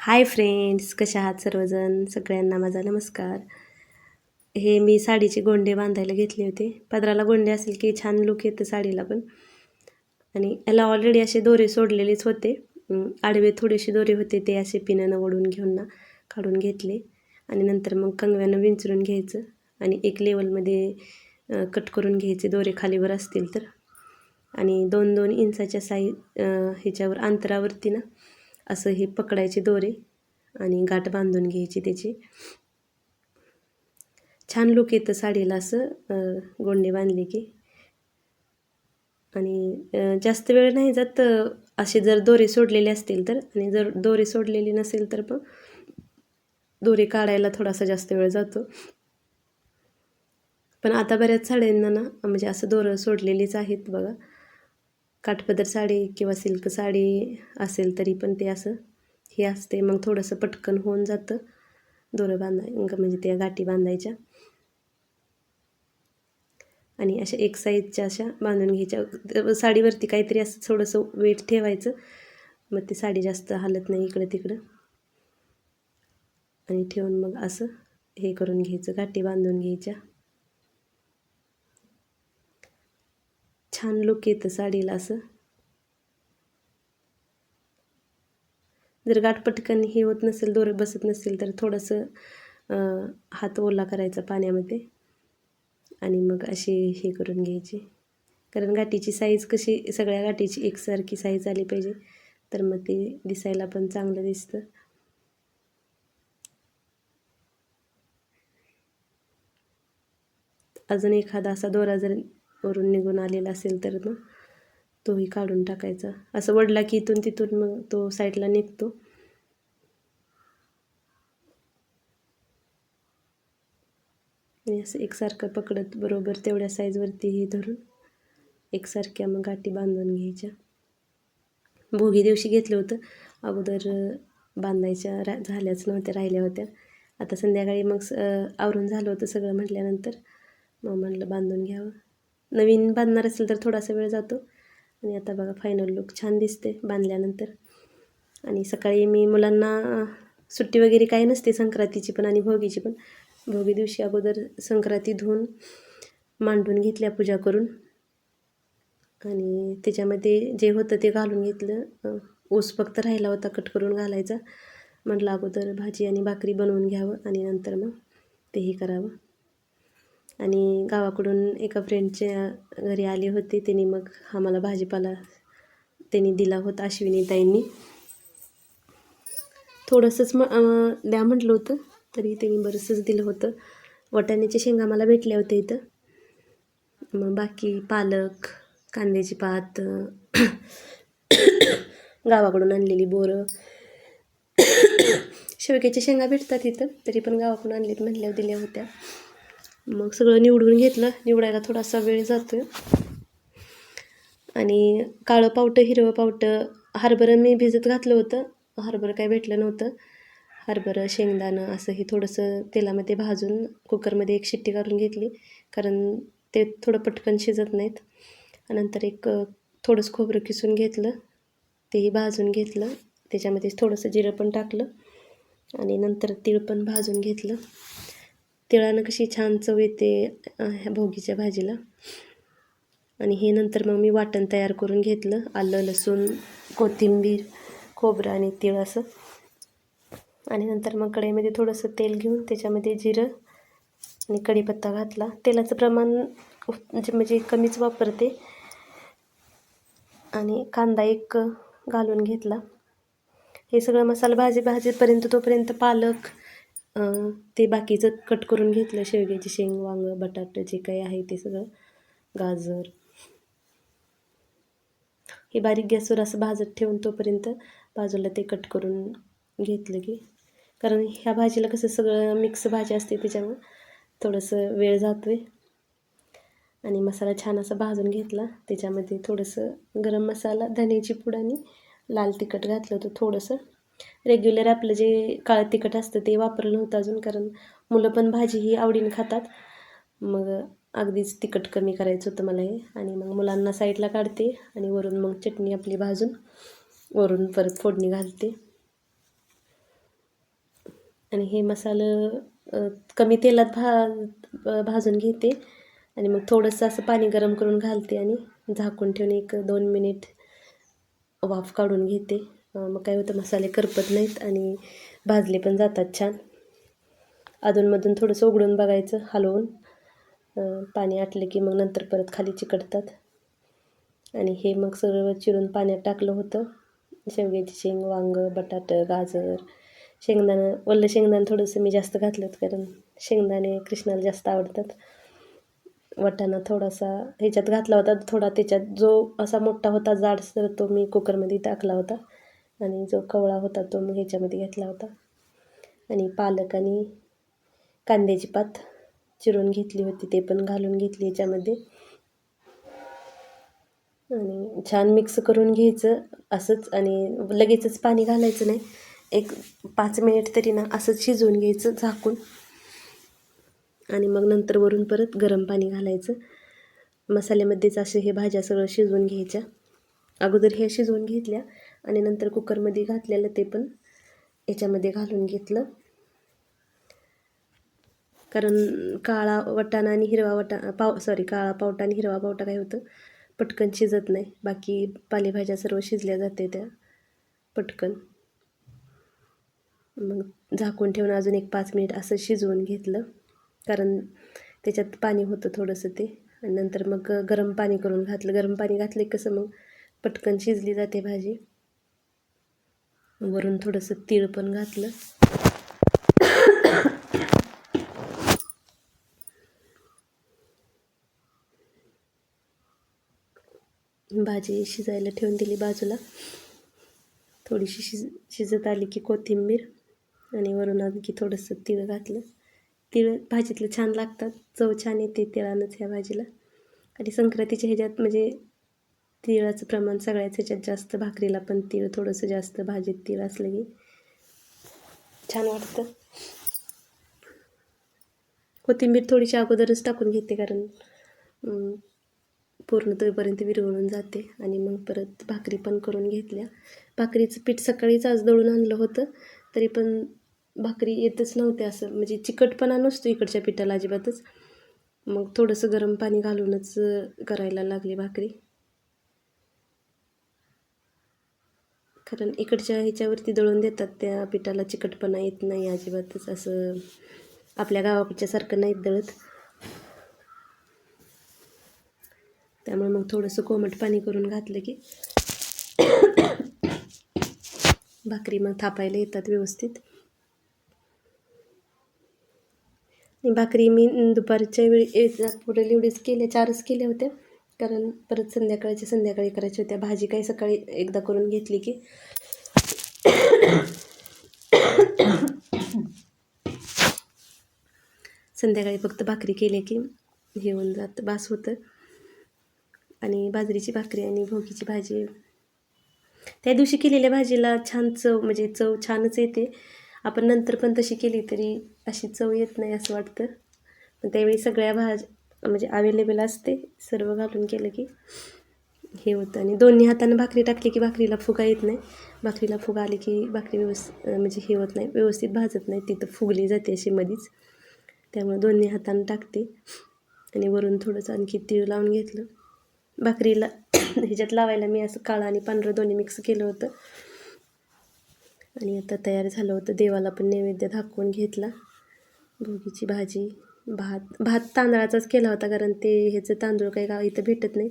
Hi friends कशा आहात सर्वजण? सगळ्यांना माझा नमस्कार. हे मी साडीचे गोंडे बांधायला घेतले होते. पदराला गोंडे असेल की छान लुक येतं साडीला पण. आणि याला ऑलरेडी असे दोरे सोडलेलेच होते. आडवे थोडेसे दोरे होते ते असे पिनानं ओढून घेऊन ना काढून घेतले. आणि नंतर मग कंगव्यानं विंचरून घ्यायचं. आणि एक लेवलमध्ये कट करून घ्यायचे. दोरे खालीवर असतील तर. आणि दोन दोन इंचाच्या साई ह्याच्यावर अंतरावरती ना असं हे पकडायचे दोरे आणि गाठ बांधून घ्यायची त्याची. छान लुक येतं साडीला असं गोंडे बांधले की. आणि जास्त वेळ नाही जात असे जर दोरे सोडलेले असतील तर. आणि जर दोरे सोडलेली नसेल तर पण दोरे काढायला थोडासा जास्त वेळ जातो. पण आता बऱ्याच साड्यांना ना म्हणजे असं दोरं सोडलेलीच आहेत बघा. काठपदर साडी किंवा सिल्क साडी असेल तरी पण ते असं हे असते. मग थोडंसं पटकन होऊन जातं. दोरं बांधाय म्हणजे त्या गाठी बांधायच्या. आणि अशा एक साईजच्या अशा बांधून घ्यायच्या. साडीवरती काहीतरी असं थोडंसं वेट ठेवायचं. मग ती साडी जास्त हालत नाही इकडं तिकडं. आणि ठेवून मग असं हे करून घ्यायचं. गाठी बांधून घ्यायच्या. छान लुक येतं साडीला असं. जर गाठ पटकन हे होत नसेल दोरे बसत नसेल तर थोडंसं हात ओला करायचा पाण्यामध्ये. आणि मग अशी हे करून घ्यायची. कारण गाठीची साईज कशी सगळ्या गाठीची एकसारखी साईज आली पाहिजे. तर मग ते दिसायला पण चांगलं दिसतं. अजून एखादा असा दोरा जर वरून निघून आलेला असेल तर मग तोही काढून टाकायचा. असं वडला की इथून तिथून मग तो साईडला निघतो. असं एकसारखं पकडत बरोबर तेवढ्या साईजवरती हे धरून एकसारख्या मग गाठी बांधून घ्यायच्या. भोगी दिवशी घेतलं होतं. अगोदर बांधायच्या रा झाल्याच नव्हत्या राहिल्या होत्या. आता संध्याकाळी मग स- आवरून झालं होतं सगळं म्हटल्यानंतर मग म्हणलं बांधून घ्यावं. नवीन बांधणार असेल तर थोडासा वेळ जातो. आणि आता बघा फायनल लुक छान दिसते बांधल्यानंतर. आणि सकाळी मी मुलांना सुट्टी वगैरे काही नसते संक्रांतीची पण आणि भोगीची पण. भोगी दिवशी अगोदर संक्रांती धुवून मांडून घेतल्या पूजा करून. आणि त्याच्यामध्ये जे होतं ते घालून घेतलं. ऊस फक्त राहिला होता कट करून घालायचा. म्हटलं अगोदर भाजी आणि भाकरी बनवून घ्यावं आणि नंतर मग तेही करावं. आणि गावाकडून एका फ्रेंडच्या घरी आले होते. त्यांनी मग आम्हाला भाजीपाला त्यांनी दिला होता अश्विनीताईंनी थोडंसंच म द्या म्हटलं होतं तरी त्यांनी बरंचंच दिलं होतं. वाटाण्याच्या शेंगा मला भेटल्या होत्या इथं. मग बाकी पालक कांद्याची पात गावाकडून आणलेली बोरं. शेवग्याच्या शेंगा भेटतात इथं तरी पण गावाकडून आणलेत म्हणल्या दिल्या होत्या. मग सगळं निवडून घेतलं. निवडायला थोडासा वेळ जातो आणि काळं पावटं हिरवं पावटं हरभरं मी भिजत घातलं होतं. हरभरं काय भेटलं नव्हतं. हरभरं शेंगदाणं असं हे थोडंसं तेलामध्ये भाजून कुकरमध्ये एक शिट्टी काढून घेतली. कारण ते थोडं पटकन शिजत नाहीत. नंतर एक थोडंसं खोबरं किसून घेतलं. तेही भाजून घेतलं. त्याच्यामध्ये थोडंसं जिरं पण टाकलं. आणि नंतर तीळ पण भाजून घेतलं. तिळानं कशी छान चव येते ह्या भोगीच्या भाजीला. आणि हे नंतर मग मी वाटण तयार करून घेतलं. आलं लसूण कोथिंबीर खोबरं आणि तीळ असं. आणि नंतर मग कढईमध्ये थोडंसं तेल घेऊन त्याच्यामध्ये जिरं आणि कढीपत्ता घातला. तेलाचं प्रमाण म्हणजे म्हणजे कमीच वापरते. आणि कांदा एक घालून घेतला. हे सगळं मसाला भाजी भाजीपर्यंत तोपर्यंत पालक ते बाकीचं कट करून घेतलं शेवग्याची शेंग वांग बटाटं जे काही आहे ते सगळं गाजर. हे बारीक गॅसवर असं भाजत ठेवून तोपर्यंत बाजूला ते कट करून घेतलं की कारण ह्या भाजीला कसं सगळं मिक्स भाजी असते त्याच्यामुळं थोडंसं वेळ जातो आहे आणि मसाला छान असा भाजून घेतला त्याच्यामध्ये थोडंसं गरम मसाला धन्याची पूड आणि लाल तिखट घातलं होतं थोडंसं. रेग्युलर आपलं जे काळं तिखट असतं ते वापरलं नव्हतं अजून कारण मुलं पण भाजी ही आवडीने खातात. मग अगदीच तिखट कमी करायचं होतं मला हे. आणि मग मुलांना साईडला काढते आणि वरून मग चटणी आपली भाजून वरून परत फोडणी घालते. आणि हे मसालं कमी तेलात भा भाजून घेते. आणि मग थोडंसं असं पाणी गरम करून घालते आणि झाकून ठेवून एक दोन मिनिट वाफ काढून घेते. मग काय होतं मसाले करपत नाहीत आणि भाजले पण जातात छान. अधूनमधून थोडंसं उघडून बघायचं हलवून. पाणी आटलं की मग नंतर परत खाली चिकटतात. आणि हे मग सगळं चिरून पाण्यात टाकलं होतं. शेवग्याची शेंग वांगं बटाटं गाजर शेंगदाणं. वल्लं शेंगदाणं थोडंसं मी जास्त घातलं होतं कारण शेंगदाणे कृष्णाला जास्त आवडतात. वाटाणा थोडासा ह्याच्यात घातला होता थोडा त्याच्यात जो असा मोठा होता जाडसर तो मी कुकरमध्ये टाकला होता. आणि जो कवळा होता तो मग ह्याच्यामध्ये घेतला होता. आणि पालक आणि कांद्याची पात चिरून घेतली होती ते पण घालून घेतली याच्यामध्ये. आणि छान मिक्स करून घ्यायचं असंच आणि लगेचच पाणी घालायचं नाही. एक पाच मिनिट तरी ना असंच शिजवून घ्यायचं झाकून. आणि मग नंतर वरून परत गरम पाणी घालायचं. मसाल्यामध्येच असे हे भाज्या सगळं शिजवून घ्यायच्या. अगोदर ह्या शिजवून घेतल्या. आणि नंतर कुकरमध्ये घातलेलं ते पण याच्यामध्ये घालून घेतलं. कारण काळा वटाणा आणि हिरवा वटाणा पाव सॉरी काळा पावटा आणि हिरवा पावटा काय होतं? पटकन शिजत नाही. बाकी पालेभाज्या सर्व शिजल्या जाते त्या. पटकन. मग झाकून ठेवून अजून एक पाच मिनिट असं शिजवून घेतलं. कारण त्याच्यात पाणी होतं थोडंसं ते. आणि नंतर मग गरम पाणी करून घातलं. गरम पाणी घातलं कसं मग पटकन शिजली जाते भाजी. वरून थोडंसं तीळ पण घातलं. भाजी शिजायला ठेवून दिली बाजूला. थोडीशी शिज शिजत आली की कोथिंबीर आणि वरून आणखी थोडंसं तीळ घातलं. तीळ भाजीतलं छान लागतात. चव छान येते तिळानंच ह्या भाजीला. आणि संक्रांतीच्या ह्याच्यात म्हणजे तिळाचं प्रमाण सगळ्याच ह्याच्यात जास्त भाकरीला पण तीळ थोडंसं जास्त भाजीत तीळ असलं की. छान वाटतं. कोथिंबीर थोडीशी अगोदरच टाकून घेते कारण पूर्ण तोपर्यंत विरघळून जाते आणि मग परत भाकरी पण करून घेतल्या. भाकरीचं पीठ सकाळीच आज दळून आणलं होतं तरी पण भाकरी येतच नव्हते असं म्हणजे चिकटपणा नसतो इकडच्या पिठाला अजिबातच. मग थोडंसं गरम पाणी घालूनच करायला लागली भाकरी. कारण इकडच्या ह्याच्यावरती दळून देतात त्या पिठाला चिकटपणा येत नाही अजिबातच असं आपल्या गावाकडच्यासारखं नाहीत दळत. त्यामुळे मग थोडंसं कोमट पाणी करून घातलं की भाकरी मग थापायला येतात व्यवस्थित. आणि भाकरी मी दुपारच्या वेळी पुढे एवढीच केल्या चारच केल्या होत्या. कारण परत संध्याकाळच्या संध्याकाळी करायच्या होत्या. भाजी काही सकाळी एकदा करून घेतली की संध्याकाळी फक्त भाकरी केली की हे होऊन बास होतं. आणि बाजरीची भाकरी आणि भोगीची भाजी. त्या दिवशी केलेल्या भाजीला छान चव म्हणजे चव छानच येते. आपण नंतर पण तशी केली तरी अशी चव येत नाही असं वाटतं. पण त्यावेळी सगळ्या भाज म्हणजे अवेलेबल असते. सर्व घालून केलं की हे होतं. आणि दोन्ही हातानं भाकरी टाकली की भाकरीला फुगा येत नाही. भाकरीला फुगा आली की भाकरी व्यवस्थित म्हणजे हे होत नाही. व्यवस्थित भाजत नाही. तिथं फुगली जाते अशी मधीच. त्यामुळे दोन्ही हातानं टाकते. आणि वरून थोडंसं आणखी तीळ लावून घेतलं. भाकरीला ह्याच्यात लावायला मी असं काळा आणि पांढरं दोन्ही मिक्स केलं होतं. आणि आता तयार झालं होतं. देवाला पण नैवेद्य दाखवून घेतला. भोगीची भाजी. भात भात तांदळाचाच केला होता कारण ते ह्याचं तांदूळ काही गाव इथं भेटत नाही.